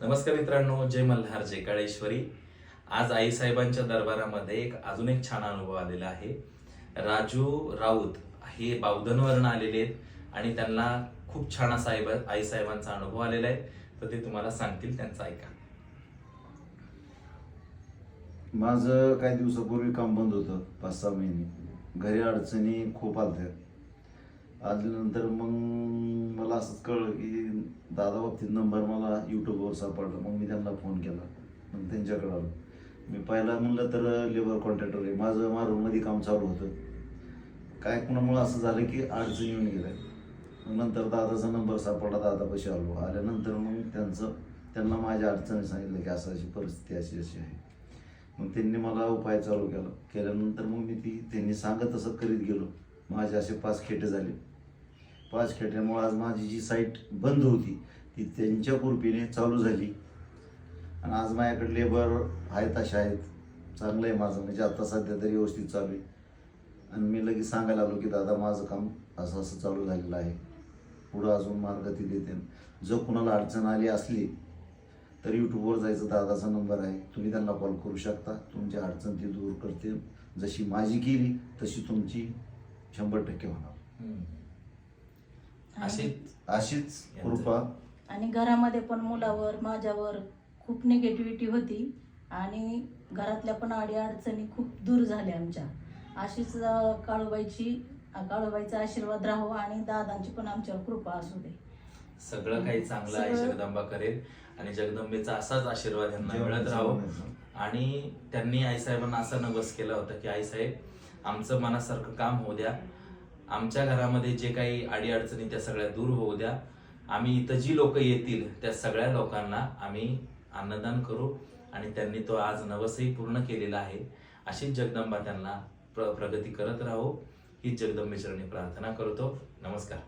नमस्कार मित्रांनो जय मल्हार जय काळेश्वरी. आज आईसाहेबांच्या दरबारामध्ये एक अजून एक छान अनुभव आलेला आहे. राजू राऊत हे बावधनवरून आलेले आहेत आणि त्यांना खूप छान असा आई आईसाहेबांचा अनुभव आलेला आहे. तर ते तुम्हाला सांगतील त्यांचं ऐका. माझं काही दिवसापूर्वी काम बंद होतं पाच सहा महिने. घरी अडचणी खूप आलत्या. आल्यानंतर मग मला असंच कळलं की दादा बाबतीत नंबर मला यूट्यूबवर सापडला. मग मी त्यांना फोन केला. मग त्यांच्याकडे आलो. मी पाहिला म्हणलं तर लेबर कॉन्ट्रॅक्टर आहे. माझं मारूमध्ये काम चालू होतं. काय कुणामुळं असं झालं की अडचण येऊन गेलं मग नंतर दादाचा नंबर सापडला. दादापाशी आलो. आल्यानंतर मग त्यांचं त्यांना माझ्या अडचणी सांगितलं की असं अशी परिस्थिती अशी अशी आहे. मग त्यांनी मला उपाय चालू केला. केल्यानंतर मग मी ती त्यांनी सांगत तसं करीत गेलो. माझे असे पाच खेटे झाले. पाच खेट्यामुळे आज माझी जी साईट बंद होती ती त्यांच्या कृपेने चालू झाली. आणि आज माझ्याकडे लेबर आहेत अशा आहेत. चांगलं आहे माझं. म्हणजे आता सध्या तरी व्यवस्थित चालू आहे. आणि मी लगेच सांगायला लागलो की दादा माझं काम असं असं चालू झालेलं आहे. पुढं अजून मार्ग ती देते. जर कुणाला अडचण आली असली तर यूट्यूबवर जायचं. दादाचा नंबर आहे. तुम्ही त्यांना कॉल करू शकता. तुमची अडचण ती दूर करते जशी माझी केली तशी तुमची शंभर टक्के होणार. अशी अशीच? कृपा आणि घरामध्ये पण मुलावर माझ्यावर खूप निगेटिव्हिटी होती. आणि घरातल्या पण अडी अडचणी खूप दूर झाल्या आमच्या. अशीच काळूबाईची काळूबाईचा आशीर्वाद राहो आणि दादांची पण आमच्यावर कृपा असू दे. सगळं काही चांगलं आहे जगदंबा करेल. आणि जगदंबेचा असाच आशीर्वाद यांना मिळत राहो. आणि त्यांनी आईसाहेबांना असा नवस केला होता की आईसाहेब आमचं मनासारखं काम होऊ द्या. आमच्या घरामध्ये जे काही अडीअडचणी त्या सगळ्या दूर होऊ द्या. आम्ही इथं जी लोक येतील त्या सगळ्या लोकांना आम्ही अन्नदान करू आणि त्यांनी तो आज नवसही पूर्ण केलेला आहे. अशीच जगदंबा त्यांना प्र प्रगती करत राहो. ही जगदंबेचरणी प्रार्थना करतो. नमस्कार.